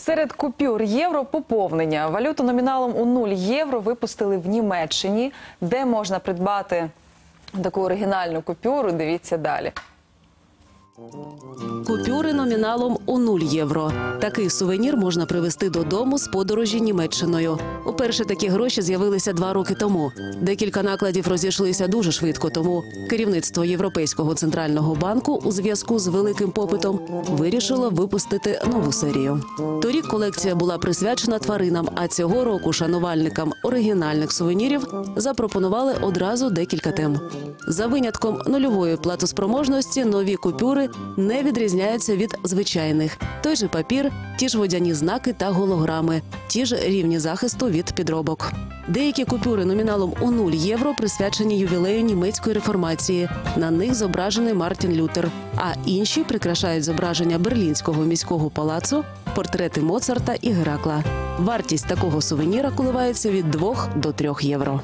Серед купюр євро поповнення. Валюту номіналом у 0 євро випустили в Німеччині, де можна придбати таку оригінальну купюру. Дивіться далі. Купюри номіналом у 0 євро. Такий сувенір можна привезти додому з подорожі Німеччиною. Уперше такі гроші з'явилися два роки тому. Декілька накладів розійшлися дуже швидко. Тому керівництво Європейського центрального банку у зв'язку з великим попитом вирішило випустити нову серію. Торік колекція була присвячена тваринам, а цього року шанувальникам оригінальних сувенірів запропонували одразу декілька тем. За винятком нульової платоспроможності нові купюри не відрізняються від звичайних. Той же папір, ті ж водяні знаки та голограми, ті ж рівні захисту від підробок. Деякі купюри номіналом у 0 євро присвячені ювілею німецької реформації. На них зображений Мартін Лютер, а інші прикрашають зображення Берлінського міського палацу, портрети Моцарта і Геракла. Вартість такого сувеніра коливається від 2 до 3 євро.